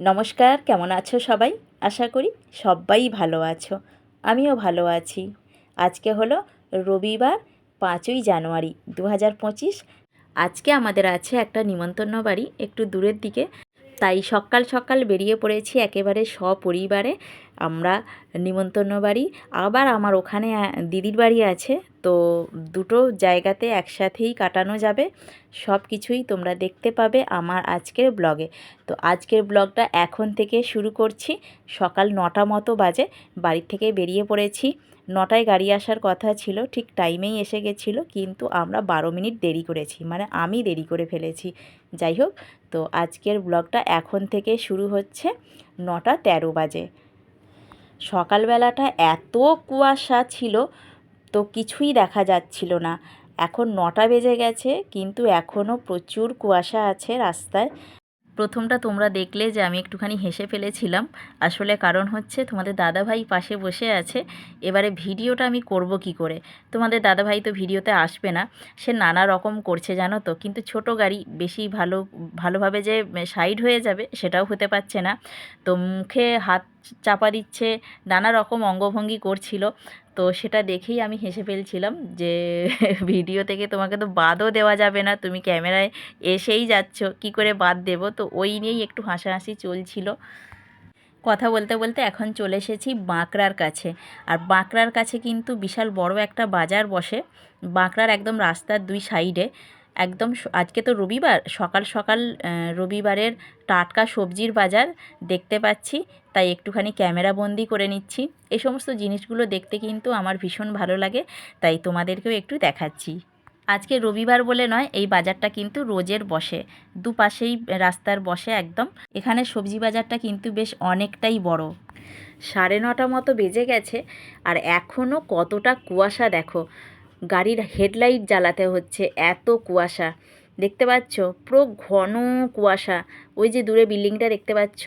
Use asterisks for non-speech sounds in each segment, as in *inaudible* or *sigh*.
নমস্কার, কেমন আছো সবাই? আশা করি সবাই ভালো আছো। আমিও ভালো আছি। আজকে হলো রবিবার, পাঁচই জানুয়ারি দু হাজার পঁচিশ। আজকে আমাদের আছে একটা নিমন্ত্রণ বাড়ি একটু দূরের দিকে। তাই সকাল সকাল বেরিয়ে পড়েছি একেবারে সপরিবারে। আমরা নিমন্ত্রণ বাড়ি। আবার আমার ওখানে দিদির বাড়ি আছে। তো দুটো জায়গাতে একসাথেই কাটানো যাবে। সব কিছুই তোমরা দেখতে পাবে আমার আজকের ব্লগে। তো আজকের ব্লগটা এখন থেকে শুরু করছি। সকাল নটা মতো বাজে। বাড়ি থেকে বেরিয়ে পড়েছি। নটায় গাড়ি আসার কথা ছিল, ঠিক টাইমেই এসে গেছিল, কিন্তু আমরা বারো মিনিট দেরি করেছি মানে আমি দেরি করে ফেলেছি। যাই হোক, তো আজকের ব্লগটা এখন থেকে শুরু হচ্ছে নটা তেরো বাজে। সকালবেলাটা এত কুয়াশা ছিল, তো কিছুই দেখা যাচ্ছিল না। এখন নটা বেজে গেছে, কিন্তু এখনও প্রচুর কুয়াশা আছে রাস্তায়। প্রথমটা তোমরা দেখলে যে আমি একটুখানি হেসে ফেলেছিলাম। আসলে কারণ হচ্ছে তোমাদের দাদাভাই পাশে বসে আছে। এবারে ভিডিওটা আমি করব কি করে? তোমাদের দাদাভাই তো ভিডিওতে আসবে না। সে নানা রকম করছে, জানো তো। কিন্তু ছোট গাড়ি বেশি ভালো, ভালোভাবে যে সাইড হয়ে যাবে সেটাও হতে পারছে না। তো মুখে হাত চাপা দিচ্ছে, নানা রকম অঙ্গভঙ্গি করছিল। তো সেটা দেখেই আমি হেসে ফেলছিলাম যে, *laughs* ভিডিও থেকে তোমাকে তো বাদও দেওয়া যাবে না, তুমি ক্যামেরায় এসেই যাচ্ছ, কি করে বাদ দেব? তো ওই নিয়েই একটু হাসাহাসি চলছিল। কথা বলতে বলতে এখন চলে এসেছি বাঁকড়ার কাছে। আর বাঁকড়ার কাছে কিন্তু বিশাল বড় একটা বাজার বসে। বাঁকড়ার একদম রাস্তার দুই সাইডে। একদম আজকে তো রবিবার, সকাল সকাল রবিবারের টাটকা সবজির বাজার দেখতে পাচ্ছি। তাই একটুখানি ক্যামেরা বন্দি করে নিচ্ছি। এই সমস্ত জিনিসগুলো দেখতে কিন্তু আমার ভীষণ ভালো লাগে, তাই তোমাদেরকেও একটু দেখাচ্ছি। আজকে রবিবার বলে নয়, এই বাজারটা কিন্তু রোজের বসে। দুপাশেই রাস্তার বসে একদম। এখানে সবজি বাজারটা কিন্তু বেশ অনেকটাই বড়। সাড়ে নটা মতো বেজে গেছে, আর এখনও কতটা কুয়াশা দেখো। গাড়ির হেডলাইট জ্বালাতে হচ্ছে এত কুয়াশা। দেখতে পাচ্ছ? পুরো ঘন কুয়াশা। ওই যে দূরে বিল্ডিংটা দেখতে পাচ্ছ?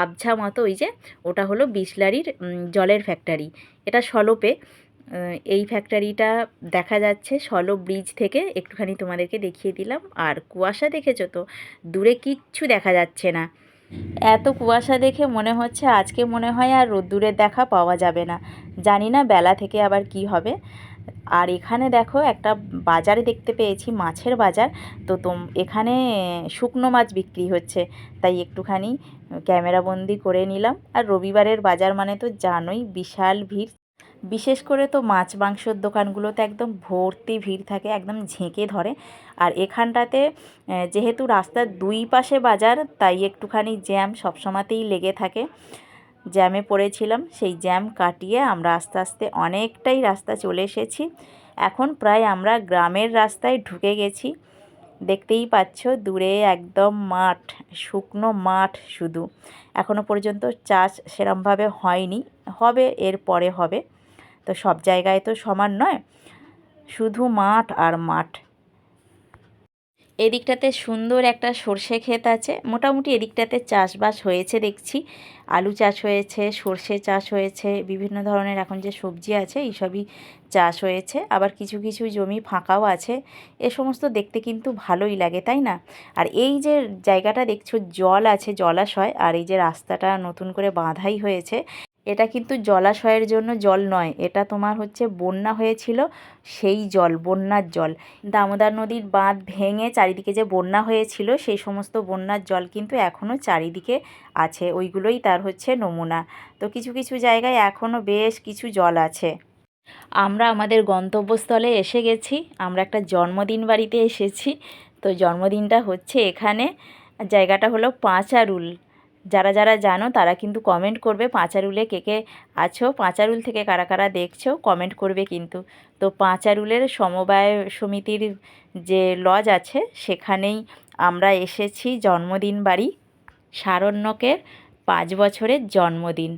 আবঝা মতো ওই যে ওটা হলো বিসলারির জলের ফ্যাক্টরি এটা সলপে। এই ফ্যাক্টরিটা দেখা যাচ্ছে সলপ ব্রিজ থেকে। একটুখানি তোমাদেরকে দেখিয়ে দিলাম। আর কুয়াশা দেখেছ তো? দূরে কিচ্ছু দেখা যাচ্ছে না। এত কুয়াশা দেখে মনে হচ্ছে আজকে মনে হয় আর রোদ্দুরের দেখা পাওয়া যাবে না। জানি না বেলা থেকে আবার কি হবে। আর এখানে দেখো একটা বাজারে দেখতে পেয়েছি, মাছের বাজার। তো তোম, এখানে শুকনো মাছ বিক্রি হচ্ছে। তাই একটুখানি ক্যামেরাবন্দি করে নিলাম। আর রবিবারের বাজার মানে তো জানোই, বিশাল ভিড়। বিশেষ করে তো মাছ মাংসর দোকানগুলোতে একদম ভর্তি ভিড় থাকে, একদম ঝেঁকে ধরে। আর এখানটাতে যেহেতু রাস্তার দুই পাশে বাজার, তাই একটুখানি জ্যাম সবসময়তেই লেগে থাকে। জ্যামে পড়েছিলাম, সেই জ্যাম কাটিয়ে আমরা আস্তে আস্তে অনেকটাই রাস্তা চলে এসেছি। এখন প্রায় আমরা গ্রামের রাস্তায় ঢুকে গেছি। দেখতেই পাচ্ছ, দূরে একদম মাঠ, শুকনো মাঠ শুধু। এখনও পর্যন্ত চাষ সেরমভাবে হয়নি, হবে, এর পরে হবে। তো সব জায়গায় তো সমান নয়, শুধু মাঠ আর মাঠ। এদিকটাতে সুন্দর একটা সর্ষে ক্ষেত আছে। মোটামুটি এদিকটাতে চাষবাস হয়েছে দেখছি। আলু চাষ হয়েছে, সর্ষে চাষ হয়েছে, বিভিন্ন ধরনের এখন যে সবজি আছে এইসবই চাষ হয়েছে। আবার কিছু কিছু জমি ফাঁকাও আছে। এ সমস্ত দেখতে কিন্তু ভালোই লাগে, তাই না? আর এই যে জায়গাটা দেখছ, জল আছে, জলাশয়, আর এই যে রাস্তাটা নতুন করে বাঁধাই হয়েছে এটা কিন্তু জলাশয়ের জন্য জল নয়, এটা তোমার হচ্ছে বন্যা হয়েছিল সেই জল, বন্যার জল। দামোদর নদীর বাঁধ ভেঙে চারিদিকে যে বন্যা হয়েছিল, সেই সমস্ত বন্যার জল কিন্তু এখনও চারিদিকে আছে, ওইগুলোই তার হচ্ছে নমুনা। তো কিছু কিছু জায়গায় এখনও বেশ কিছু জল আছে। আমরা আমাদের গন্তব্যস্থলে এসে গেছি, আমরা একটা জন্মদিন বাড়িতে এসেছি। তো জন্মদিনটা হচ্ছে এখানে, জায়গাটা হলো পাঁচারুল। যারা যারা জানো তারা কিন্তু কমেন্ট করবে পাঁচারুলে কে কে আছো পাঁচারুল থেকে কারা কারা দেখছ কমেন্ট করবে কিন্তু। তো পাঁচারুলের সমবায় সমিতির যে লজ আছে, সেখানেই আমরা এসেছি জন্মদিন বাড়ি, সারণ্যকের পাঁচ বছরের জন্মদিন।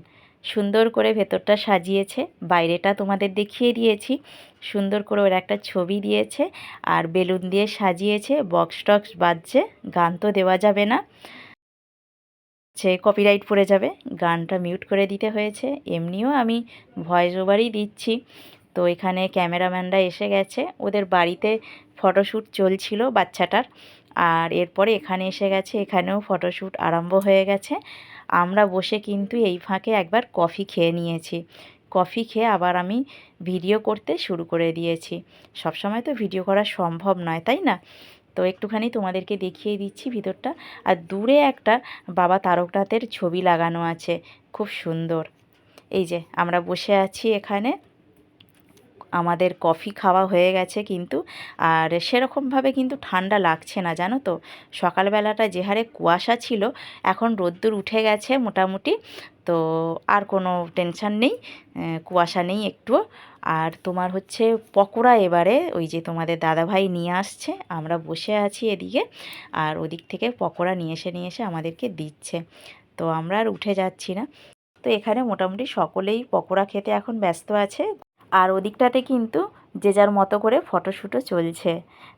সুন্দর করে ভেতরটা সাজিয়েছে, বাইরেটা তোমাদের দেখিয়ে দিয়েছি। সুন্দর করে ওর একটা ছবি দিয়েছে, আর বেলুন দিয়ে সাজিয়েছে বক্স টক্স বাজছে, গান তো দেওয়া যাবে না। সে কপিরাইট পড়ে যাবে। গানটা মিউট করে দিতে হয়েছে। এমনিও আমি ভয়েস ওভারই দিচ্ছি। তো এখানে ক্যামেরাম্যানরা এসে গেছে। ওদের বাড়িতে ফটোশ্যুট চলছিল বাচ্চাটার। আর এরপরে এখানে এসে গেছে। এখানেও ফটোশ্যুট আরম্ভ হয়ে গেছে। আমরা বসে কিন্তু এই ফাঁকে একবার কফি খেয়ে নিয়েছি। কফি খেয়ে আবার আমি ভিডিও করতে শুরু করে দিয়েছি। সবসময় তো ভিডিও করা সম্ভব নয়, তাই না? তো একটুখানি তোমাদেরকে দেখিয়ে দিচ্ছি ভিতরটা। আর দূরে একটা বাবা তারকনাথের ছবি লাগানো আছে। খুব সুন্দর। এই যে, আমরা বসে আছি এখানে। আমাদের কফি খাওয়া হয়ে গেছে কিন্তু। আর সেরকমভাবে কিন্তু ঠান্ডা লাগছে না, জানো তো? সকালবেলাটা যে হারে কুয়াশা ছিল, এখন রোদ্দুর উঠে গেছে মোটামুটি। তো আর কোনো টেনশান নেই কুয়াশা নেই একটুও আর তোমার হচ্ছে পকোড়া এবারে, ওই যে তোমাদের দাদাভাই নিয়ে আসছে, আমরা বসে আছি এদিকে। আর ওদিক থেকে পকোড়া নিয়ে এসে নিয়ে এসে আমাদেরকে দিচ্ছে। তো আমরা আর উঠে যাচ্ছি না। তো এখানে মোটামুটি সকলেই পকোড়া খেতে এখন ব্যস্ত আছে। আর ওদিকটাতে কিন্তু যে যার মতো করে ফটোশ্যুটও চলছে।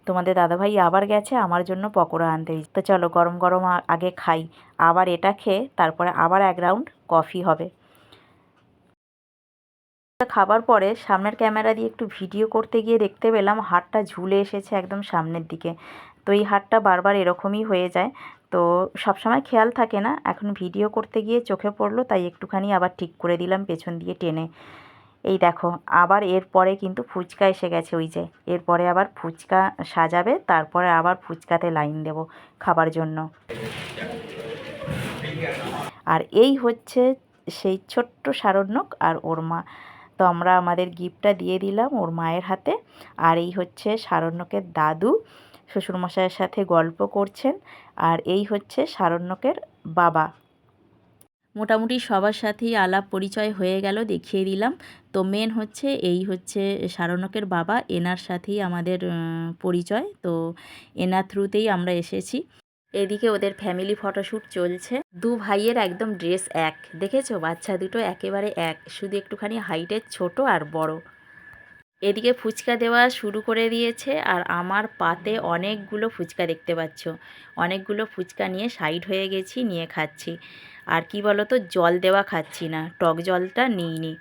তোমাদের দাদাভাই আবার গেছে, আমার জন্য পকোড়া আনতে তো চলো গরম গরম আগে খাই, আবার এটা খেয়ে তারপরে আবার এক রাউন্ড কফি হবে। খাবার পরে সামনের ক্যামেরা দিয়ে একটু ভিডিও করতে গিয়ে দেখতে পেলাম, হাটটা ঝুলে এসেছে একদম সামনের দিকে। তো এই হাটটা বারবার এরকমই হয়ে যায়। তো সবসময় খেয়াল থাকে না, এখন ভিডিও করতে গিয়ে চোখে পড়ল, তাই একটুখানি আবার ঠিক করে দিলাম পেছন দিয়ে টেনে। এই দেখো, আবার এরপরে কিন্তু ফুচকা এসে গেছে ওই যে। এরপরে আবার ফুচকা সাজাবে, তারপরে আবার ফুচকাতে লাইন দেব খাবার জন্য। আর এই হচ্ছে সেই ছোট্ট সারণ্যক আর ওর মা। তো আমরা আমাদের গিফটটা দিয়ে দিলাম ওর মায়ের হাতে। আর এই হচ্ছে সারণ্যকের দাদু, শ্বশুরমশাইয়ের সাথে গল্প করছেন। আর এই হচ্ছে সারণ্যকের বাবা। মোটামুটি সবার সাথেই আলাপ পরিচয় হয়ে গেল, দেখিয়ে দিলাম। তো মেন হচ্ছে এই হচ্ছে সারণকের বাবা, এনার সাথেই আমাদের পরিচয়। তো এনার থ্রুতেই আমরা এসেছি। এদিকে ওদের ফ্যামিলি ফটোশ্যুট চলছে। দু ভাইয়ের একদম ড্রেস এক। দেখেছ? বাচ্চা দুটো একেবারে এক। শুধু একটুখানি হাইটের ছোট আর বড়। এদিকে ফুচকা দেওয়া শুরু করে দিয়েছে আর আমার পাতে অনেকগুলো ফুচকা দেখতে পাচ্ছ। অনেকগুলো ফুচকা নিয়ে সাইড হয়ে গেছি, নিয়ে খাচ্ছি। আর কি বলো তো জল দেওয়া খাচ্ছি না, টক জলটা নিইনি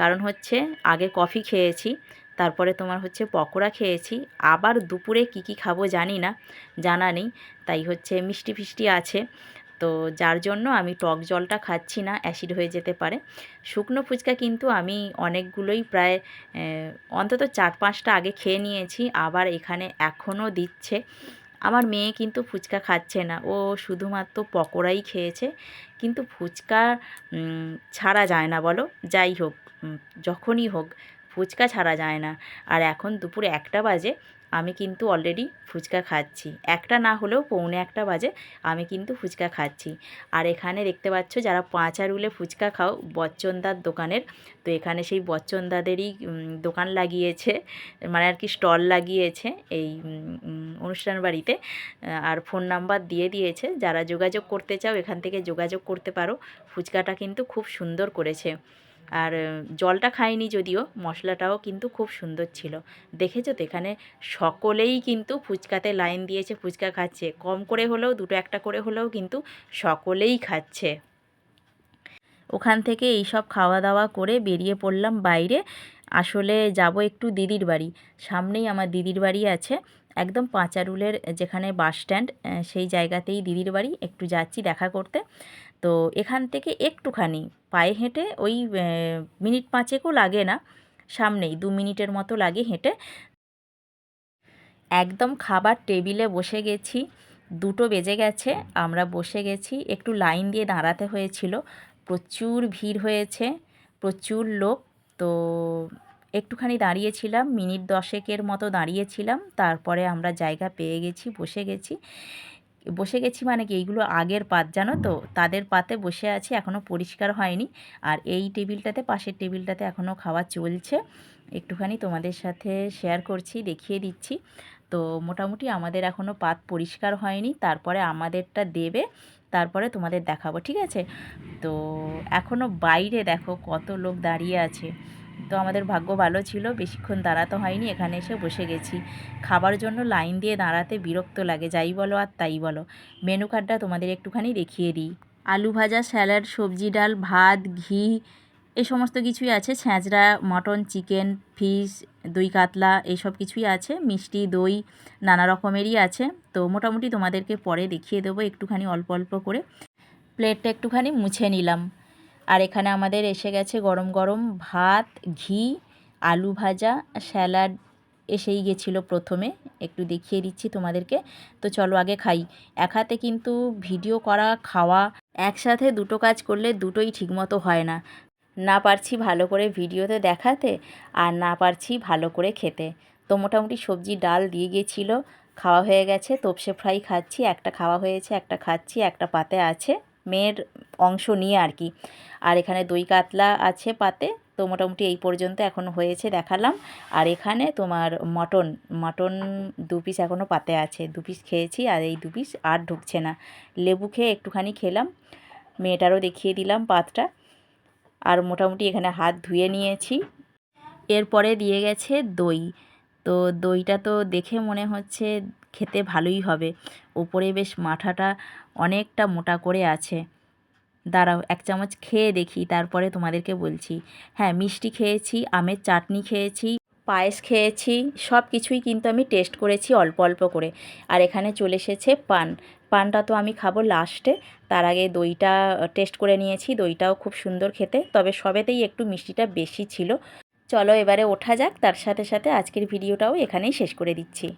কারণ হচ্ছে, আগে কফি খেয়েছি, তারপরে তোমার হচ্ছে পকোড়া খেয়েছি, আবার দুপুরে কি কি খাব জানি না, জানা নেই। তাই হচ্ছে মিষ্টি ফিষ্টি আছে, তো যার জন্য আমি টক জলটা খাচ্ছি না, অ্যাসিড হয়ে যেতে পারে। শুকনো ফুচকা কিন্তু আমি অনেকগুলোই প্রায় অন্তত চার পাঁচটা আগে খেয়ে নিয়েছি, আবার এখানে এখনও দিচ্ছে। আমার মেয়ে কিন্তু ফুচকা খাচ্ছে না। ও শুধুমাত্র পকোড়াই খেয়েছে। কিন্তু ফুচকা ছাড়া যায় না বলো। যাই হোক যখনই হোক, ফুচকা ছাড়া যায় না। আর এখন দুপুরে একটা বাজে। আমি কিন্তু অলরেডি ফুচকা খাচ্ছি। একটা না হলেও পৌনে একটা বাজে, আমি কিন্তু ফুচকা খাচ্ছি। আর এখানে দেখতে পাচ্ছ যারা পাঁচারুলে ফুচকা খাও, বচ্চনদার দোকানের, তো এখানে সেই বচ্চনদাদেরই দোকান লাগিয়েছে মানে আর কি স্টল লাগিয়েছে এই অনুষ্ঠান বাড়িতে। আর ফোন নাম্বার দিয়ে দিয়েছে, যারা যোগাযোগ করতে চাও, এখান থেকে যোগাযোগ করতে পারো। ফুচকাটা কিন্তু খুব সুন্দর করেছে। আর জলটা খাইনি যদিও, মশলাটাও কিন্তু খুব সুন্দর ছিল। দেখেছ তো এখানে সকলেই কিন্তু ফুচকাতে লাইন দিয়েছে, ফুচকা খাচ্ছে। কম করে হলেও, দুটো একটা করে হলেও কিন্তু সকলেই খাচ্ছে। ওখান থেকে এই সব খাওয়া দাওয়া করে বেরিয়ে পড়লাম বাইরে। আসলে যাব একটু দিদির বাড়ি। সামনেই আমার দিদির বাড়ি আছে। একদম পাঁচারুলের যেখানে বাস স্ট্যান্ড সেই জায়গাতেই দিদির বাড়ি, একটু যাচ্ছি দেখা করতে। তো এখান থেকে একটুখানি পায়ে হেঁটে ওই মিনিট পাঁচেকও লাগে না, সামনেই দু মিনিটের মতো লাগে হেঁটে। একদম খাবার টেবিলে বসে গেছি, দুটো বেজে গেছে, আমরা বসে গেছি, একটু লাইন দিয়ে দাঁড়াতে হয়েছিল, প্রচুর ভিড় হয়েছে, প্রচুর লোক, তো একটুখানি দাঁড়িয়েছিলাম, মিনিট দশেকের মতো দাঁড়িয়েছিলাম, তারপরে আমরা জায়গা পেয়ে গেছি, বসে গেছি। বসে গেছি মানে কি, এইগুলো আগের পাত, জানো তো? তাদের পাতে বসে আছি এখনও পরিষ্কার হয়নি। আর এই টেবিলটাতে, পাশের টেবিলটাতে এখনও খাওয়া চলছে। একটুখানি তোমাদের সাথে শেয়ার করছি, দেখিয়ে দিচ্ছি। তো মোটামুটি আমাদের এখনও পাত পরিষ্কার হয়নি, তারপরে আমাদেরটা দেবে, তারপরে তোমাদের দেখাবো, ঠিক আছে? তো এখনও বাইরে দেখো কত লোক দাঁড়িয়ে আছে। তো আমাদের ভাগ্য ভালো ছিল, বেশিক্ষণ দাঁড়াতে হয়নি, এখানে এসে বসে গেছি। খাবার জন্য লাইন দিয়ে দাঁড়াতে বিরক্ত লাগে, যাই বলো আর তাই বলো। মেনু কার্ডটা তোমাদের একটুখানি দেখিয়ে দিই। আলু ভাজা, স্যালাড, সবজি ডাল, ভাত, ঘি, এই সমস্ত কিছুই আছে। ছ্যাঁচড়া মটন, চিকেন, ফিশ, দই কাতলা, এইসব কিছুই আছে। মিষ্টি, দই, নানা রকমেরই আছে। তো মোটামুটি তোমাদেরকে পরে দেখিয়ে দেবো, একটুখানি অল্প অল্প করে। প্লেটটা একটুখানি মুছে নিলাম। আর এখানে আমাদের এসে গেছে গরম গরম ভাত, ঘি, আলু ভাজা, স্যালাড এসেই গেছিল প্রথমে। একটু দেখিয়ে দিচ্ছি তোমাদেরকে। তো চলো আগে খাই। এক হাতে কিন্তু ভিডিও করা, খাওয়া, একসাথে দুটো কাজ করলে দুটোই ঠিকমতো হয় না। না পারছি ভালো করে ভিডিওতে দেখাতে আর না পারছি ভালো করে খেতে। তো মোটামুটি সবজি, ডাল দিয়ে গিয়েছিল খাওয়া হয়ে গেছে। তোপসে ফ্রাই খাচ্ছি, একটা খাওয়া হয়েছে, একটা খাচ্ছি, একটা পাতে আছে। মেয়ের অংশ নিয়ে আর কি। আর এখানে দই কাতলা আছে পাতে। তো মোটামুটি এই পর্যন্ত এখন হয়েছে দেখালাম। আর এখানে তোমার মটন মটন দু পিস এখনও পাতে আছে। দু পিস খেয়েছি আর এই দু পিস আর ঢুকছে না। লেবু খেয়ে একটুখানি খেলাম। মেয়েটারও দেখিয়ে দিলাম পাতটা। আর মোটামুটি এখানে হাত ধুয়ে নিয়েছি। এরপরে দিয়ে গেছে দই। তো দইটা তো দেখে মনে হচ্ছে খেতে ভালোই হবে। ওপরে বেশ মাঠাটা অনেকটা মোটা করে আছে। দাঁড়াও, এক চামচ খেয়ে দেখি, তারপরে তোমাদেরকে বলছি। হ্যাঁ মিষ্টি খেয়েছি, আমের চাটনি খেয়েছি, পায়েস খেয়েছি সব কিছুই কিন্তু আমি টেস্ট করেছি অল্প অল্প করে। আর এখানে চলে এসেছে পান। পানটা তো আমি খাব লাস্টে তার আগে দইটা টেস্ট করে নিয়েছি, দইটাও খুব সুন্দর খেতে। তবে সবেতেই একটু মিষ্টিটা বেশি ছিল। চলো এবারে ওঠা যাক, তার সাথে সাথে আজকের ভিডিওটাও এখানেই শেষ করে দিচ্ছি।